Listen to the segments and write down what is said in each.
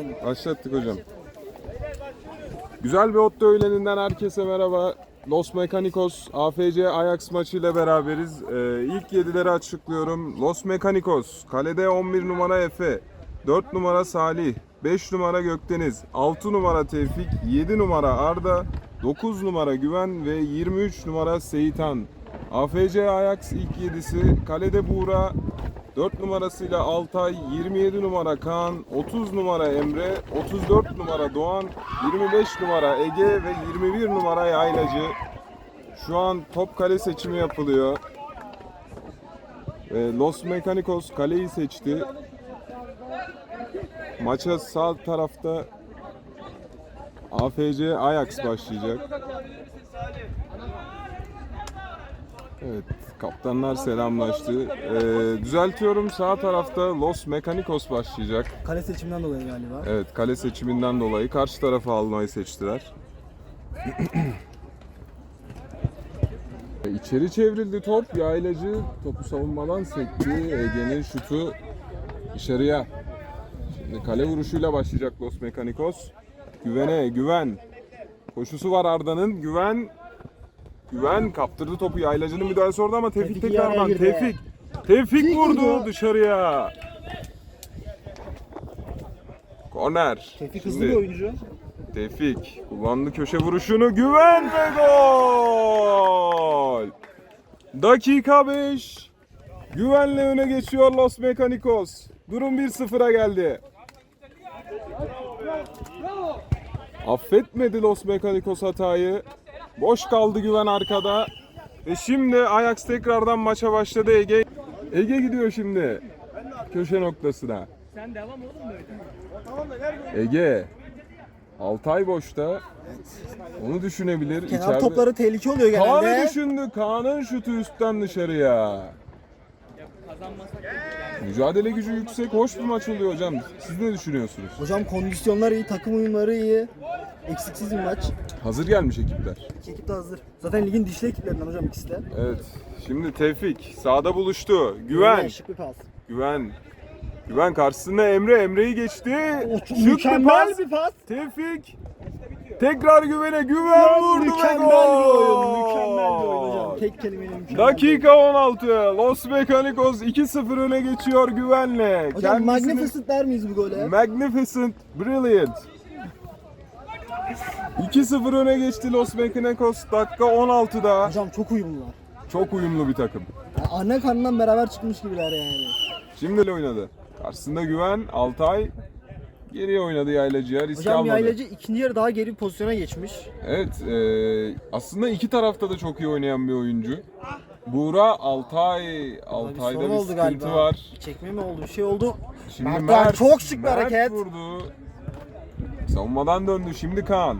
Aynen. Başlattık hocam. Güzel bir Otto öğleninden herkese merhaba. Los Mecanicos AFC Ajax maçı ile beraberiz. Ee, ilk yedileri açıklıyorum. Los Mecanicos kalede 11 numara Efe, 4 numara Salih, 5 numara Gökdeniz, 6 numara Tevfik, 7 numara Arda, 9 numara Güven ve 23 numara Seyitan. AFC Ajax ilk yedisi kalede Buğra, 4 numarasıyla Altay, 27 numara Kaan, 30 numara Emre, 34 numara Doğan, 25 numara Ege ve 21 numara Yaylacı. Şu an top kale seçimi yapılıyor. Los Mecanicos kaleyi seçti. Maça sağ tarafta AFC Ajax başlayacak. Evet, kaptanlar selamlaştı. Ee, düzeltiyorum sağ tarafta Los Mecanicos başlayacak. Kale seçiminden dolayı galiba. Evet, kale seçiminden dolayı karşı tarafa almayı seçtiler. İçeri çevrildi top. Yaylacı topu savunmadan sekti. Ege'nin şutu dışarıya. Şimdi kale vuruşuyla başlayacak Los Mecanicos. Güvene, güven. Koşusu var Arda'nın. Güven Güven kaptırdı topu yaylacının müdahalesi orada ama Tevfik Tevfik tekrardan. Tevfik. Tevfik Tevfik vurdu dışarıya. Korner. Tevfik hızlı Şimdi bir oyuncu. Tevfik kullandı köşe vuruşunu. Güven ve gol. Dakika 5. Güvenle öne geçiyor Los Mecanicos. Durum 1-0'a geldi. Affetmedi Los Mecanicos hatayı. Boş kaldı güven arkada. Ve şimdi Ajax tekrardan maça başladı Ege. Ege gidiyor şimdi. Köşe noktasına. Sen devam oğlum böyle. Ege. Altay boşta. Onu düşünebilir. Kenar İçeride- topları tehlike oluyor Kaan'ı genelde. düşündü. Kaan'ın şutu üstten dışarıya. Mücadele gücü yüksek. Hoş bir maç oluyor hocam. Siz ne düşünüyorsunuz? Hocam kondisyonlar iyi, takım uyumları iyi. Eksiksiz bir maç. Hazır gelmiş ekipler. İki ekip de hazır. Zaten ligin dişli ekiplerinden hocam ikisi de. Evet. Şimdi Tevfik sağda buluştu. Güven. Şık bir pas. Güven. Güven karşısında Emre. Emre'yi geçti. O, Şık bir mükemmel pas. bir pas. Tevfik. Tekrar güvene. Güven vurdu ve mükemmel bir oyun. Mükemmel bir oyun hocam. Tek kelimeyle mükemmel. Dakika 16. Los Mecanicos 2-0 öne geçiyor güvenle. Hocam Kendisini- magnificent der miyiz bu gole? Magnificent, brilliant. 2-0 öne geçti Los Mecanicos dakika 16'da. Hocam çok uyumlular. Çok uyumlu bir takım. Yani anne karnından beraber çıkmış gibiler yani. Şimdi oynadı. Karşısında Güven, Altay geriye oynadı yaylacıya risk Hocam almadı. yaylacı ikinci yarı daha geri bir pozisyona geçmiş. Evet, e, aslında iki tarafta da çok iyi oynayan bir oyuncu. Buğra, Altay, Bir Altay'da bir oldu sıkıntı galiba. var. Çekme mi oldu? Bir şey oldu. Şimdi Mert Mert, çok şık bir Mert hareket. vurdu. Savunmadan döndü. Şimdi Kaan.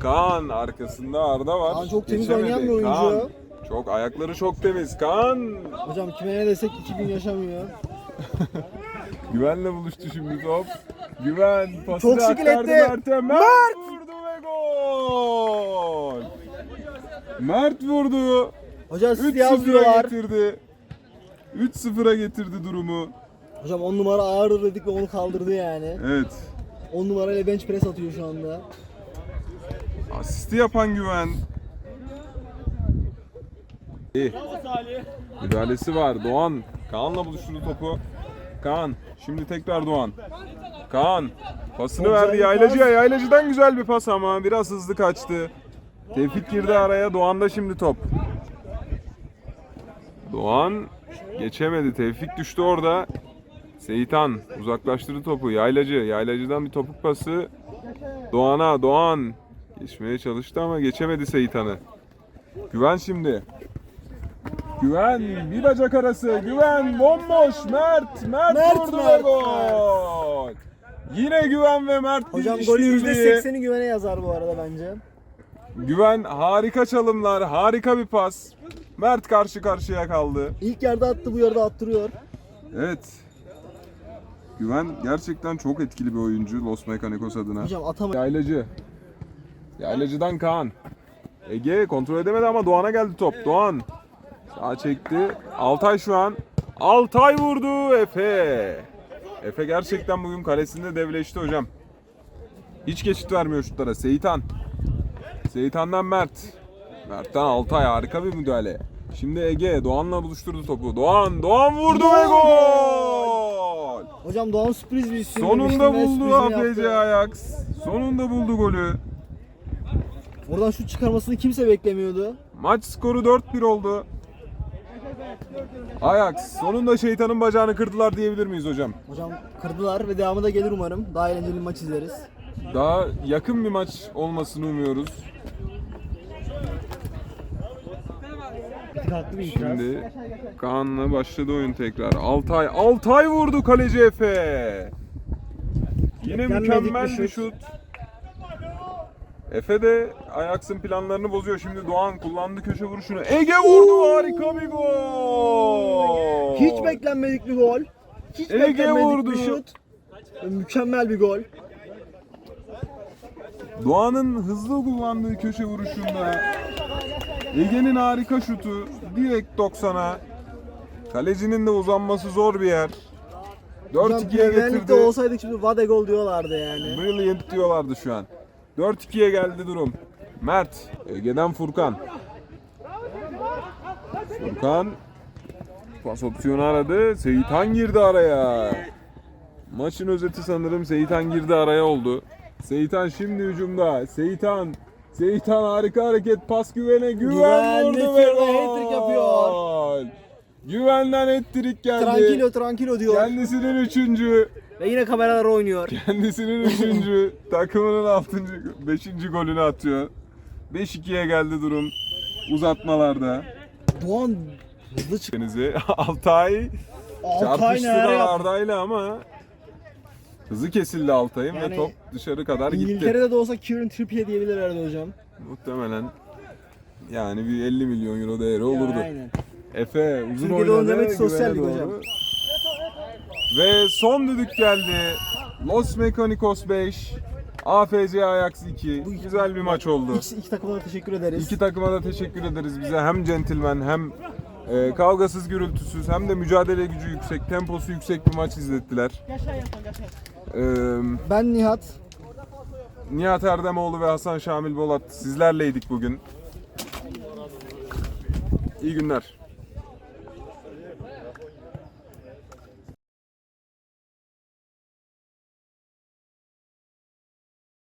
Kaan arkasında Arda var. Kaan çok temiz Geçemedi. oynayan bir oyuncu. Kaan. Çok ayakları çok temiz. Kaan Hocam kime ne desek iki gün yaşamıyor. Güvenle buluştu şimdi top. Güven pasını Çok şık aktardı iletti. Mert'e. Mert, vurdu ve gol. Mert vurdu. Hocam siz 3-0'a yazıyorlar. getirdi. 3-0'a getirdi durumu. Hocam 10 numara ağır dedik ve onu kaldırdı yani. Evet. 10 numarayla bench press atıyor şu anda. Asisti yapan Güven. İyi. Müdahalesi var. Doğan. Kaan'la buluşturdu topu. Kaan. Şimdi tekrar Doğan. Kaan. Pasını Çok verdi yaylacıya. Yaylacıdan güzel bir pas ama biraz hızlı kaçtı. Tevfik girdi araya. Doğan'da şimdi top. Doğan geçemedi. Tevfik düştü orada. Seyitan uzaklaştırdı topu. Yaylacı. Yaylacıdan bir topuk pası. Doğan'a. Doğan. Geçmeye çalıştı ama geçemedi Seyitan'ı. Güven şimdi. Güven bir bacak arası. Güven bomboş. Mert. Mert, Mert, vurdu ve Mert, gol. Yine Güven ve Mert Hocam golü işbirliği. %80'i güvene yazar bu arada bence. Güven harika çalımlar. Harika bir pas. Mert karşı karşıya kaldı. İlk yarıda attı bu yarıda attırıyor. Evet. Güven gerçekten çok etkili bir oyuncu Los Mecanicos adına. Hocam atama. Yaylacı. Yaylacıdan Kaan. Ege kontrol edemedi ama Doğan'a geldi top. Doğan. Sağ çekti. Altay şu an. Altay vurdu Efe. Efe gerçekten bugün kalesinde devleşti hocam. Hiç geçit vermiyor şutlara. Seyitan. Seyitan'dan Mert. Mert'ten Altay harika bir müdahale. Şimdi Ege Doğan'la buluşturdu topu. Doğan, Doğan vurdu ve gol! Hocam Doğan sürpriz bir isim. Sonunda buldu APC. Ajax. Sonunda buldu golü. Oradan şut çıkarmasını kimse beklemiyordu. Maç skoru 4-1 oldu. Ajax sonunda şeytanın bacağını kırdılar diyebilir miyiz hocam? Hocam kırdılar ve devamı da gelir umarım. Daha eğlenceli maç izleriz. Daha yakın bir maç olmasını umuyoruz. Bir tık haklı bir itiraz. Şimdi Kaan'la başladı oyun tekrar. Altay, Altay vurdu kaleci Efe. Yine mükemmel bir bir şut. Efe de Ajax'ın planlarını bozuyor. Şimdi Doğan kullandı köşe vuruşunu. Ege vurdu harika bir gol. Hiç beklenmedik bir gol. Hiç Ege beklenmedik vurdu. bir şut. Mükemmel bir gol. Doğan'ın hızlı kullandığı köşe vuruşunda Ege'nin harika şutu direkt 90'a. Kalecinin de uzanması zor bir yer. Hocam 4-2'ye Premier Lig'de getirdi. olsaydık şimdi Vade gol diyorlardı yani. Brilliant diyorlardı şu an. 4-2'ye geldi durum. Mert, Ege'den Furkan. Furkan pas opsiyonu aradı. Seyitan girdi araya. Maçın özeti sanırım Seyitan girdi araya oldu. Seyitan şimdi hücumda. Seyitan Seyitan harika hareket pas güvene güven Güven vurdu ve gol. yapıyor. Güvenden hat-trick geldi. Tranquilo tranquilo diyor. Kendisinin üçüncü. Ve yine kameralar oynuyor. Kendisinin üçüncü, takımının altıncı, beşinci golünü atıyor. 5-2'ye geldi durum uzatmalarda. Doğan hızlı çık. Denizi Altay Altay çarpıştı neler da yaptı. Arda'yla ama hızı kesildi Altay'ın ve Yani top dışarı kadar gitti. İngiltere'de de olsa Kieran Trippier diyebilirlerdi hocam. Muhtemelen yani bir 50 milyon euro değeri olurdu. Aynen. Efe uzun Türkiye'de oynadı. oynamak güvene sosyallik doğru. hocam. Ve son düdük geldi. Los Mecanicos 5, AFC Ajax 2. Güzel bir maç oldu. İki, iki takıma da teşekkür ederiz. İki takıma da teşekkür ederiz bize hem centilmen hem e, kavgasız gürültüsüz hem de mücadele gücü yüksek, temposu yüksek bir maç izlettiler. E, Ben Nihat. Nihat Erdemoğlu ve Hasan Şamil Bolat sizlerleydik bugün. İyi günler.